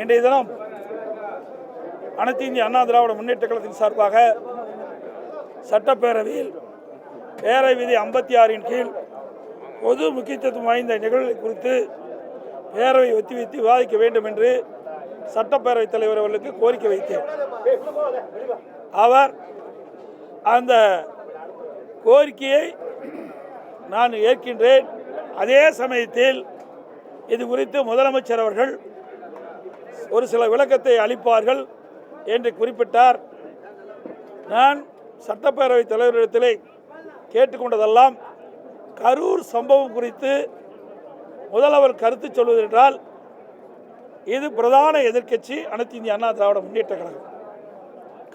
இன்றைய தினம் அனைத்து இந்திய அண்ணா திராவிட முன்னேற்ற கழகத்தின் சார்பாக சட்டப்பேரவையில் பேரை விதி ஐம்பத்தி ஆறின் கீழ் பொது முக்கியத்துவம் வாய்ந்த நிகழ்வுகளை குறித்து பேரவை ஒத்திவைத்து விவாதிக்க வேண்டும் என்று சட்டப்பேரவைத் தலைவர் அவர்களுக்கு கோரிக்கை வைத்தேன். அவர் அந்த கோரிக்கையை நான் ஏற்கின்றேன். அதே சமயத்தில் இது குறித்து முதலமைச்சர் அவர்கள் ஒரு சில விளக்கத்தை அளிப்பார்கள் என்று குறிப்பிட்டார். நான் சட்டப்பேரவைத் தலைவரிடத்திலே கேட்டுக்கொண்டதெல்லாம் கரூர் சம்பவம் குறித்து முதல்வர் கருத்து சொல்வதென்றால் இது பிரதான எதிர்க்கட்சி அனைத்து இந்திய அண்ணா திராவிட முன்னேற்ற கழகம்.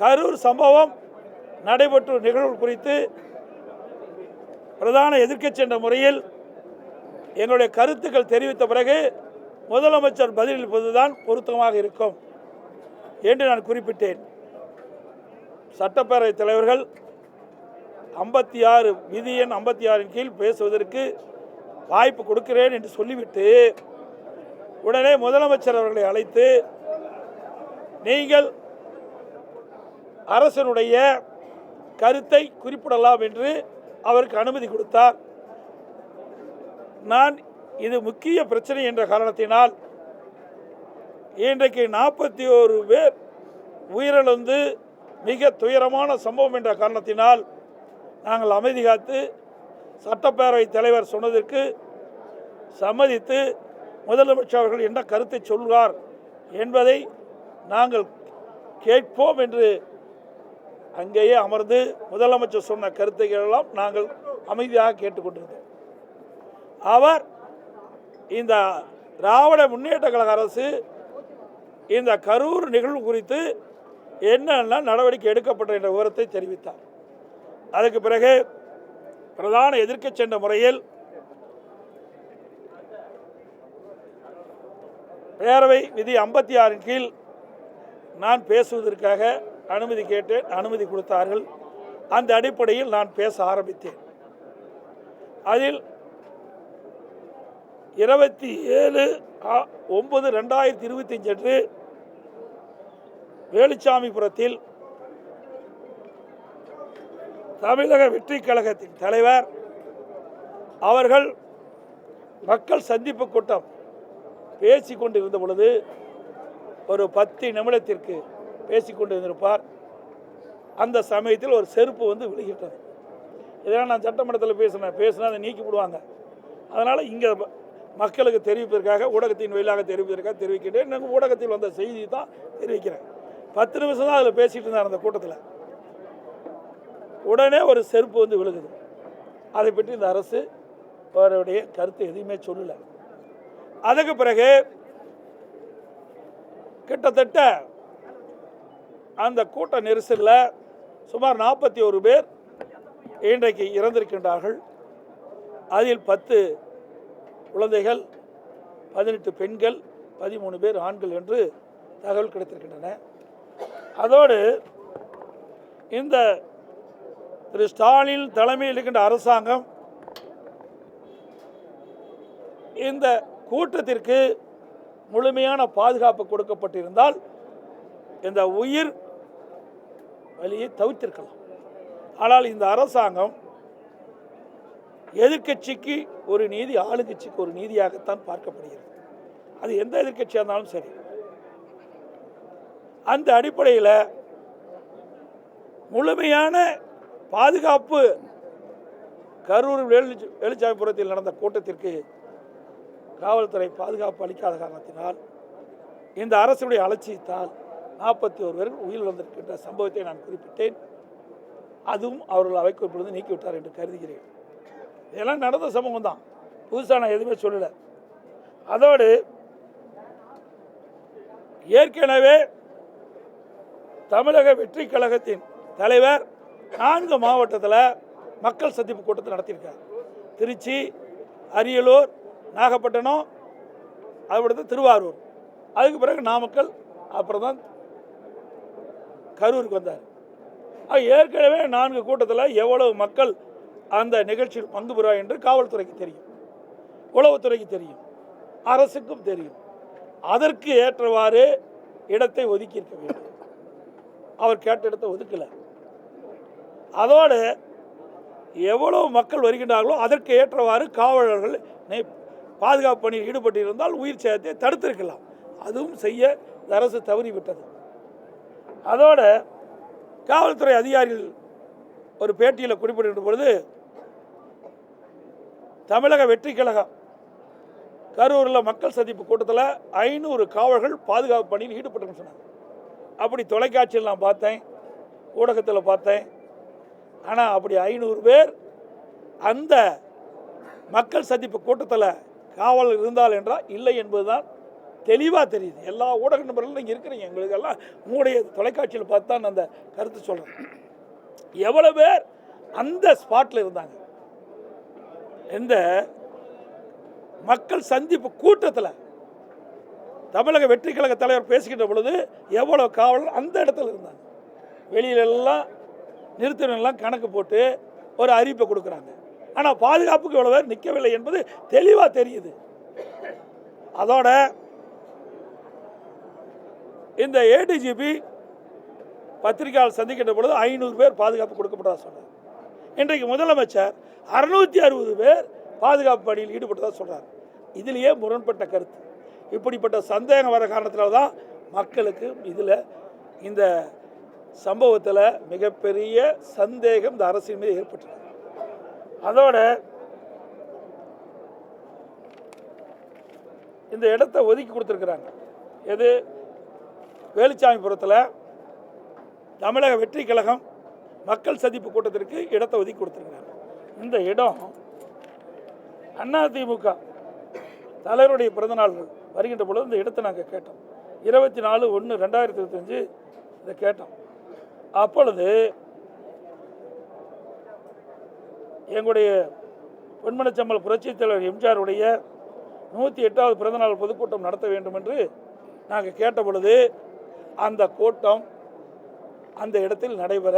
கரூர் சம்பவம் நடைபெற்ற நிகழ்வு குறித்து பிரதான எதிர்க்கட்சி என்ற முறையில் எங்களுடைய கருத்துக்கள் தெரிவித்த பிறகு முதலமைச்சர் பதிலளிப்பதுதான் பொருத்தமாக இருக்கும் என்று நான் குறிப்பிட்டேன். சட்டப்பேரவைத் தலைவர்கள் ஐம்பத்தி ஆறு விதி எண் ஐம்பத்தி ஆறின் கீழ் பேசுவதற்கு வாய்ப்பு கொடுக்கிறேன் என்று சொல்லிவிட்டு உடனே முதலமைச்சர் அவர்களை அழைத்து நீங்கள் அரசனுடைய கருத்தை குறிப்பிடலாம் என்று அவருக்கு அனுமதி கொடுத்தார். நான் இது முக்கிய பிரச்சனை என்ற காரணத்தினால் இன்றைக்கு நாற்பத்தி ஓரு பேர் உயிரிழந்து மிக துயரமான சம்பவம் என்ற காரணத்தினால் நாங்கள் அமைதி காத்து சட்டப்பேரவை தலைவர் சொன்னதற்கு சம்மதித்து முதலமைச்சர் அவர்கள் என்ன கருத்தை சொல்வார் என்பதை நாங்கள் கேட்போம் என்று அங்கேயே அமர்ந்து முதலமைச்சர் சொன்ன கருத்துக்கள் எல்லாம் நாங்கள் அமைதியாக கேட்டுக்கொண்டிருந்தோம். அவர் இந்த திராவிட முன்னேற்ற கழக அரசு இந்த கரூர் நிகழ்வு குறித்து என்னென்ன நடவடிக்கை எடுக்கப்பட்ட என்ற விவரத்தை தெரிவித்தார். அதுக்கு பிறகு பிரதான எதிர்க்கட்சி சென்ற முறையில் பேரவை விதி ஐம்பத்தி ஆறின் கீழ் நான் பேசுவதற்காக அனுமதி கேட்டேன் அனுமதி கொடுத்தார்கள். அந்த அடிப்படையில் நான் பேச ஆரம்பித்தேன். அதில் இருபத்தி ஏழு ஆ- ஒன்பது ரெண்டாயிரத்தி இருபத்தி அஞ்சு அன்று வேலுச்சாமிபுரத்தில் தமிழக வெற்றி கழகத்தின் தலைவர் அவர்கள் மக்கள் சந்திப்பு கூட்டம் பேசி கொண்டிருந்த பொழுது ஒரு பத்து நிமிடத்திற்கு பேசி கொண்டிருந்திருப்பார். அந்த சமயத்தில் ஒரு செருப்பு வந்து விழுகிட்டது. இதெல்லாம் நான் சட்டமன்றத்தில் பேசினேன். பேசினா அதை நீக்கி விடுவாங்க அதனால் இங்கே மக்களுக்கு தெரிவிப்பதற்காக ஊடகத்தின் வழியாக தெரிவிப்பதற்காக தெரிவிக்கின்றேன். நாங்கள் ஊடகத்தில் வந்த செய்தி தான் தெரிவிக்கிறேன். பத்து நிமிஷம் தான் அதில் பேசிகிட்டு இருந்தார் அந்த கூட்டத்தில். உடனே ஒரு செருப்பு வந்து விழுகுது. அதை பற்றி இந்த அரசு அவருடைய கருத்து எதுவுமே சொல்லலை. அதுக்கு பிறகு கிட்டத்தட்ட அந்த கூட்ட நெரிசலில் சுமார் நாற்பத்தி ஒரு பேர் இன்றைக்கு இறந்திருக்கின்றார்கள். அதில் பத்து குழந்தைகள் பதினெட்டு பெண்கள் பதிமூணு பேர் ஆண்கள் என்று தகவல் கிடைத்திருக்கின்றன. அதோடு இந்த திரு ஸ்டாலின் தலைமையில் இருக்கின்ற அரசாங்கம் இந்த கூட்டத்திற்கு முழுமையான பாதுகாப்பு கொடுக்கப்பட்டிருந்தால் இந்த உயிர் வழியை தவிர்த்திருக்கலாம். ஆனால் இந்த அரசாங்கம் எதிர்க்கட்சிக்கு ஒரு நீதி ஆளுங்கட்சிக்கு ஒரு நீதியாகத்தான் பார்க்கப்படுகிறது. அது எந்த எதிர்க்கட்சியாக இருந்தாலும் சரி. அந்த அடிப்படையில் முழுமையான பாதுகாப்பு கரூர் வேலு வேலுச்சாமிபுரத்தில் நடந்த கூட்டத்திற்கு காவல்துறை பாதுகாப்பு அளிக்காத காரணத்தினால் இந்த அரசுடைய அலட்சியத்தால் நாற்பத்தி ஒரு பேர் உயிரிழந்திருக்கின்ற சம்பவத்தை நான் குறிப்பிட்டேன். அதுவும் அவர்கள் அவைக்குறிப்பிலிருந்து நீக்கிவிட்டார் என்று கருதுகிறேன். இதெல்லாம் நடந்த சமூகம் தான் புதுசாக நான் எதுவுமே சொல்லலை. அதோடு ஏற்கனவே தமிழக வெற்றி கழகத்தின் தலைவர் நான்கு மாவட்டத்தில் மக்கள் சந்திப்பு கூட்டத்தை நடத்தியிருக்கார். திருச்சி அரியலூர் நாகப்பட்டினம் அதுபடுத்து திருவாரூர். அதுக்கு பிறகு நாமக்கல் அப்புறம் தான் கரூருக்கு வந்தார். ஏற்கனவே நான்கு கூட்டத்தில் எவ்வளவு மக்கள் அந்த நிகழ்ச்சியில் பங்கு பெறுவார் என்று காவல்துறைக்கு தெரியும். உளவுத்துறைக்கு தெரியும். அரசுக்கும் தெரியும். அதற்கு ஏற்றவாறு இடத்தை ஒதுக்கியிருக்க வேண்டும். அவர் கேட்ட இடத்தை ஒதுக்கலை. அதோடு எவ்வளவு மக்கள் வருகின்றார்களோ அதற்கு ஏற்றவாறு காவலர்கள் பாதுகாப்பு பணியில் ஈடுபட்டிருந்தால் உயிர் சேதத்தை தடுத்திருக்கலாம். அதுவும் செய்ய அரசு தவறிவிட்டது. அதோட காவல்துறை அதிகாரிகள் ஒரு பேட்டியில் குறிப்பிடுகின்ற பொழுது தமிழக வெற்றி கழகம். கரூரில் மக்கள் சந்திப்பு கூட்டத்தில் ஐநூறு காவல்கள் பாதுகாப்பு பணியில் ஈடுபட்டுன்னு சொன்னாங்க. அப்படி தொலைக்காட்சியில் நான் பார்த்தேன் ஊடகத்தில் பார்த்தேன். ஆனால் அப்படி ஐநூறு பேர் அந்த மக்கள் சந்திப்பு கூட்டத்தில் காவல் இருந்தால் என்றால் இல்லை என்பதுதான் தெளிவாக தெரியுது. எல்லா ஊடக நபர்களும் நீங்கள் இருக்கிறீங்க எங்களுக்கு எல்லாம் உங்களுடைய தொலைக்காட்சியில் பார்த்து தான் நான் அந்த கருத்து சொல்கிறேன் எவ்வளோ பேர் அந்த ஸ்பாட்டில் இருந்தாங்க. இந்த மக்கள் சந்திப்பு கூட்டத்தில் தமிழக வெற்றி கழக தலைவர் பேசுகின்ற பொழுது எவ்வளோ காவலர் அந்த இடத்துல இருந்தாங்க. வெளியிலெல்லாம் நிறுத்தினெல்லாம் கணக்கு போட்டு ஒரு அறிவிப்பை கொடுக்குறாங்க. ஆனால் பாதுகாப்புக்கு இவ்வளோ பேர் நிற்கவில்லை என்பது தெளிவாக தெரியுது. அதோட இந்த ஏடிஜிபி பத்திரிகையாளர் சந்திக்கின்ற பொழுது ஐநூறு பேர் பாதுகாப்பு கொடுக்கப்பட்டதா சொன்னார் இன்றைக்கு முதலமைச்சர் அறுநூத்தி அறுபது பேர் பாதுகாப்பு பணியில் ஈடுபட்டதாக சொல்கிறார் இதிலேயே முரண்பட்ட கருத்து. இப்படிப்பட்ட சந்தேகம் வர காரணத்தினால தான் மக்களுக்கு இதில் இந்த சம்பவத்தில் மிகப்பெரிய சந்தேகம் இந்த அரசின் மீது ஏற்பட்டது. அதோட இந்த இடத்த ஒதுக்கி கொடுத்துருக்குறாங்க. எது? வேலுச்சாமிபுரத்தில் தமிழக வெற்றி கழகம் மக்கள் சந்திப்பு கூட்டத்திற்கு இடத்தை ஒதுக்கி கொடுத்துருக்காங்க இந்த இடம் அதிமுக தலைவருடைய பிறந்தநாள் வருகின்ற பொழுது இந்த இடத்தை நாங்கள் கேட்டோம். இருபத்தி நாலு ஒன்று ரெண்டாயிரத்தி இருபத்தஞ்சு இதை கேட்டோம். அப்பொழுது எங்களுடைய பொன்மனச்சம்மல் புரட்சித் தலைவர் எம்ஜிஆருடைய நூற்றி எட்டாவது பிறந்தநாள் பொதுக்கூட்டம் நடத்த வேண்டும் என்று நாங்கள் கேட்ட பொழுது அந்த கூட்டம் அந்த இடத்தில் நடைபெற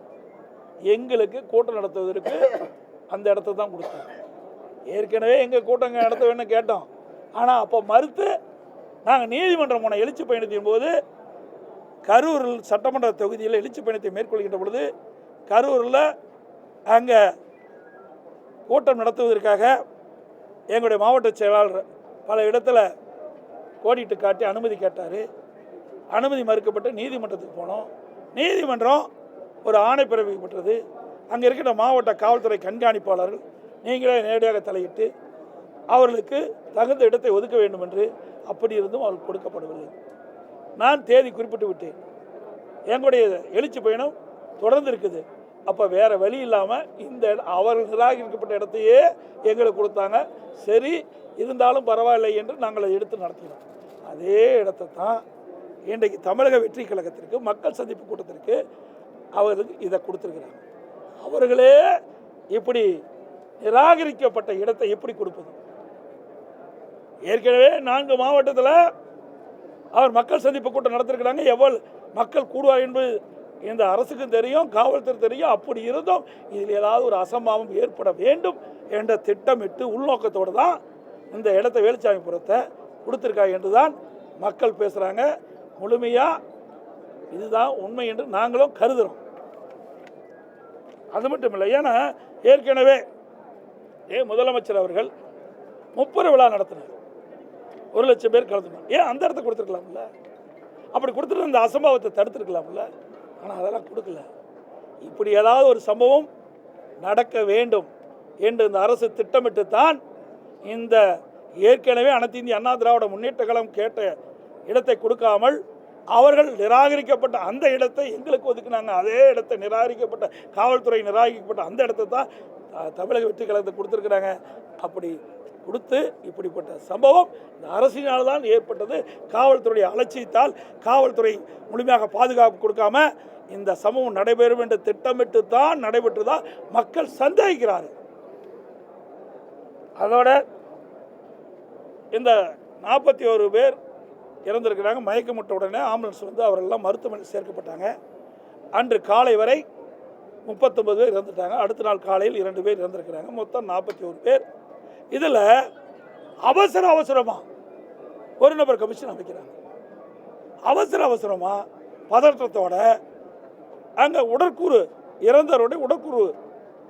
எங்களுக்கு கூட்டம் நடத்துவதற்கு அந்த இடத்த தான் கொடுத்தோம். ஏற்கனவே எங்கள் கூட்டங்க நடத்த வேணும் கேட்டோம். ஆனால் அப்போ மறுத்து நாங்கள் நீதிமன்றம் போன எழுச்சி பயணத்தின் போது கரூரில் சட்டமன்ற தொகுதியில் எழுச்சி பயணத்தை மேற்கொள்கின்ற பொழுது கரூரில் அங்கே கூட்டம் நடத்துவதற்காக எங்களுடைய மாவட்ட செயலாளர் பல இடத்துல கோடிட்டு காட்டி அனுமதி கேட்டார். அனுமதி மறுக்கப்பட்டு நீதிமன்றத்துக்கு போனோம். நீதிமன்றம் ஒரு ஆணை பிறப்பிக்கப்பட்டது அங்கே இருக்கிற மாவட்ட காவல்துறை கண்காணிப்பாளர்கள் நீங்களே நேரடியாக தலையிட்டு அவர்களுக்கு தகுந்த இடத்தை ஒதுக்க வேண்டும் என்று அப்படி இருந்தும் அவர் கொடுக்கப்படவில்லை நான் தேதி குறிப்பிட்டு விட்டேன். எங்களுடைய எழுச்சி பயணம் தொடர்ந்து இருக்குது. அப்போ வேறு வழி இல்லாமல் இந்த இட- அவர்கள் நிராகரிக்கப்பட்ட இடத்தையே எங்களுக்கு கொடுத்தாங்க. சரி இருந்தாலும் பரவாயில்லை என்று நாங்கள் அதை எடுத்து நடத்தினோம். அதே இடத்தை தான் இன்றைக்கு தமிழக வெற்றி கழகத்திற்கு மக்கள் சந்திப்பு கூட்டத்திற்கு அவர்களுக்கு இதை கொடுத்துருக்குறாங்க அவர்களே இப்படி நிராகரிக்கப்பட்ட இடத்தை எப்படி கொடுப்பது? ஏற்கனவே நான்கு மாவட்டத்தில் அவர் மக்கள் சந்திப்பு கூட்டம் நடத்திருக்கிறாங்க. எவ்வளவு மக்கள் கூடுவார் என்பது இந்த அரசுக்கும் தெரியும் காவல்துறை தெரியும். அப்படி இருந்தும் இதில் ஏதாவது ஒரு அசம்பாவம் ஏற்பட வேண்டும் என்ற திட்டமிட்டு உள்நோக்கத்தோடு தான் இந்த இடத்த வேலுச்சாமிபுரத்தை கொடுத்துருக்காங்க என்று தான் மக்கள் பேசுகிறாங்க முழுமையாக இதுதான் உண்மை என்று நாங்களும் கருதுகிறோம் அது மட்டும் இல்லை. ஏன்னா ஏற்கனவே ஏ முதலமைச்சர் அவர்கள் முப்பது விழா நடத்தினார். ஒரு லட்சம் பேர் கலந்துனாங்க ஏன் அந்த இடத்த கொடுத்துருக்கலாம்ல? அப்படி கொடுத்துட்டு அந்த அசம்பாவத்தை தடுத்துருக்கலாம்ல? ஆனால் அதெல்லாம் கொடுக்கல. இப்படி ஏதாவது ஒரு சம்பவம் நடக்க வேண்டும் என்று இந்த அரசு திட்டமிட்டு தான் இந்த ஏற்கனவே அனைத்து இந்திய அண்ணா திராவிட முன்னேற்ற கழகம் கேட்ட இடத்தை கொடுக்காமல் அவர்கள் நிராகரிக்கப்பட்ட அந்த இடத்தை எங்களுக்கு ஒதுக்குனாங்க. அதே இடத்தை நிராகரிக்கப்பட்ட காவல்துறை நிராகரிக்கப்பட்ட அந்த இடத்தை தான் தமிழக வெற்றி கழகத்தை கொடுத்துருக்குறாங்க. அப்படி கொடுத்து இப்படிப்பட்ட சம்பவம் இந்த அரசினால் தான் ஏற்பட்டது. காவல்துறையுடைய அலட்சியத்தால் காவல்துறை முழுமையாக பாதுகாப்பு கொடுக்காம இந்த சம்பவம் நடைபெறும் என்று திட்டமிட்டு தான் நடைபெற்றதா மக்கள் சந்தேகிக்கிறார்கள் அதோட இந்த நாற்பத்தி ஒரு பேர் இறந்திருக்கிறாங்க மயக்கமுட்ட உடனே ஆம்புலன்ஸ் வந்து அவரெல்லாம் மருத்துவமனையில் சேர்க்கப்பட்டாங்க. அன்று காலை வரை முப்பத்தொம்பது பேர் இறந்துட்டாங்க. அடுத்த நாள் காலையில் இரண்டு பேர் இறந்துருக்கிறாங்க. மொத்தம் நாற்பத்தி ஒரு பேர். இதில் அவசர அவசரமாக ஒரு நபர் கமிஷன் அமைக்கிறாங்க. அவசர அவசரமாக பதற்றத்தோட அங்கே உடற்கூறு இறந்தவருடைய உடற்கூறு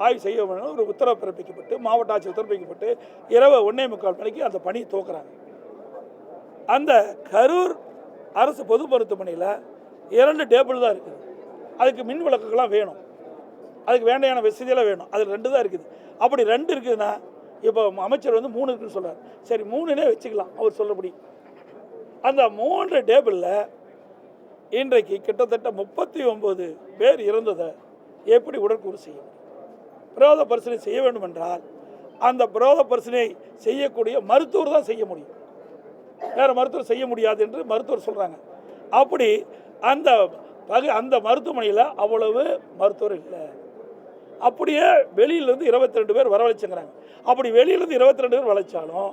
ஆய்வு செய்ய வேண்டும் ஒரு உத்தரவு பிறப்பிக்கப்பட்டு மாவட்ட ஆட்சியர் உத்தரப்பிக்கப்பட்டு இரவு ஒன்றே முக்கால் மணிக்கு அந்த பணியை துவக்குறாங்க. அந்த கரூர் அரசு பொது மருத்துவமனையில் இரண்டு டேபிள் தான் இருக்குது. அதுக்கு மின் விளக்குகள்லாம் வேணும். அதுக்கு வேண்டையான வசதியெல்லாம் வேணும். அது ரெண்டு தான் இருக்குது. அப்படி ரெண்டு இருக்குதுன்னா இப்போ அமைச்சர் வந்து மூணு இருக்குன்னு சொல்கிறார் சரி மூணுனே வச்சுக்கலாம். அவர் சொல்லபடி அந்த மூன்று டேபிளில் இன்றைக்கு கிட்டத்தட்ட முப்பத்தி ஒம்பது பேர் இறந்ததை எப்படி உடற்கூறு செய்யும் பிரோத பரிசனை பரிசீலனை செய்ய வேண்டும் என்றால் அந்த பிரோத பரிசீலனை செய்யக்கூடிய மருத்துவர் தான் செய்ய முடியும். வேறு மருத்துவர் செய்ய முடியாது என்று மருத்துவர் சொல்கிறாங்க அப்படி அந்த பகு அந்த மருத்துவமனையில் அவ்வளவு மருத்துவர் இல்லை. அப்படியே வெளியிலேருந்து இருபத்தி ரெண்டு பேர் வரவழைச்சுங்கிறாங்க. அப்படி வெளியிலேருந்து இருபத்தி ரெண்டு பேர் வளைச்சாலும்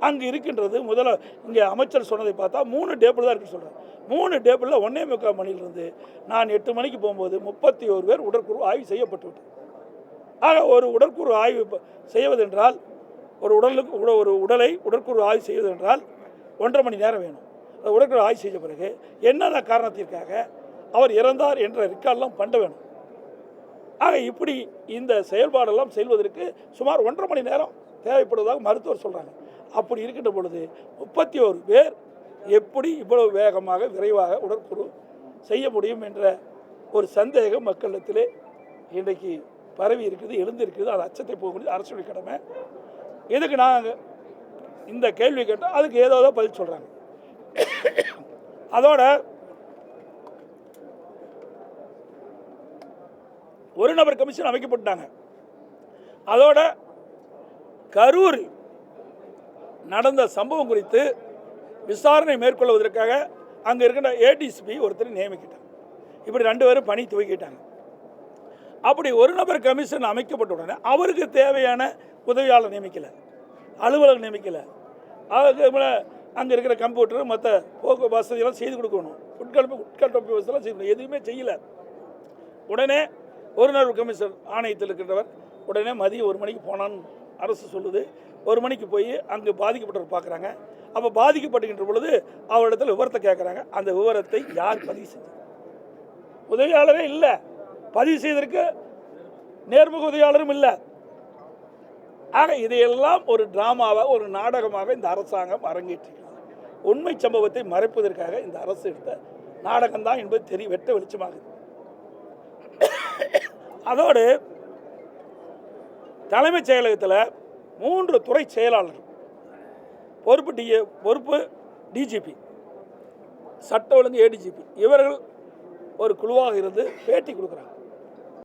அங்கே இருக்கின்றது முதல்ல இங்கே அமைச்சர் சொன்னதை பார்த்தா மூணு டேபிள் தான் இருக்குன்னு சொல்கிறாங்க மூணு டேபிளில் ஒன்றே முக்கால் மணிலிருந்து நான் எட்டு மணிக்கு போகும்போது முப்பத்தி ஒரு பேர் உடற்கூறு ஆய்வு செய்யப்பட்டு விட்டது. ஆக ஒரு உடற்கூறு ஆய்வு செய்வதென்றால் ஒரு உடலுக்கு உட- ஒரு உடலை உடற்கூறு ஆய்வு செய்வதென்றால் ஒன்றரை மணி நேரம் வேணும். அது உடற்கூறு ஆய்வு செய்த பிறகு என்னென்ன காரணத்திற்காக அவர் இறந்தார் என்ற ரெக்கார்டெலாம் பண்ண வேணும். ஆக இப்படி இந்த செயல்பாடெல்லாம் செய்வதற்கு சுமார் ஒன்றரை மணி நேரம் தேவைப்படுவதாக மருத்துவர் சொல்கிறாங்க அப்படி இருக்கின்ற பொழுது முப்பத்தி ஒரு பேர் எப்படி இவ்வளவு வேகமாக விரைவாக உடற்குழு செய்ய முடியும் என்ற ஒரு சந்தேகம் மக்களிடத்திலே இன்றைக்கு பரவி இருக்குது எழுந்திருக்குது. அது அச்சத்தை போகக்கூடிய அரசுடைய கடமை. இதுக்கு நாங்கள் இந்த கேள்வி கேட்டால் அதுக்கு ஏதோ பதில் சொல்கிறாங்க அதோட ஒரு நபர் கமிஷன் அமைக்கப்பட்டாங்க அதோட கரூர் நடந்த சம்பவம் குறித்து விசாரணை மேற்கொள்வதற்காக அங்கே இருக்கின்ற ஏடிசிபி ஒருத்தர் நியமிக்கிட்டாங்க. இப்படி ரெண்டு பேரும் பணி துவக்கிட்டாங்க. அப்படி ஒரு நபர் கமிஷன் அமைக்கப்பட்ட உடனே அவருக்கு தேவையான உதவியாளர் நியமிக்கலை. அலுவலர் நியமிக்கலை. அதுக்கு அங்கே இருக்கிற கம்ப்யூட்டர் மற்ற போக்கு வசதியெல்லாம் செய்து கொடுக்கணும். உட்கல்பு உட்கட்டமைப்பு வசதியெல்லாம் செய்யணும் எதுவுமே செய்யலை. உடனே ஒரு நாள் கமிஷனர் ஆணையத்தில் இருக்கின்றவர் உடனே மதியம் ஒரு மணிக்கு போனான்னு அரசு சொல்லுது. ஒரு மணிக்கு போய் அங்கே பாதிக்கப்பட்டவர் பார்க்குறாங்க. அப்போ பாதிக்கப்படுகின்ற பொழுது அவரிடத்தில் விவரத்தை கேட்குறாங்க. அந்த விவரத்தை யார் பதிவு செஞ்சது? உதவியாளரே இல்லை. பதிவு செய்ததற்கு நேர்முக உதவியாளரும் இல்லை. ஆக இதையெல்லாம் ஒரு டிராமாவாக ஒரு நாடகமாக இந்த அரசாங்கம் அரங்கேற்றிருக்கிறது உண்மை சம்பவத்தை மறைப்பதற்காக இந்த அரசு எடுத்த நாடகம்தான் என்பது தெரிய வெட்ட வெளிச்சமாகுது. அதோடு தலைமைச் செயலகத்தில் மூன்று துறை செயலாளர் பொறுப்பு டி பொறுப்பு டிஜிபி சட்ட ஒழுங்கு ஏடிஜிபி இவர்கள் ஒரு குழுவாக இருந்து பேட்டி கொடுக்குறாங்க.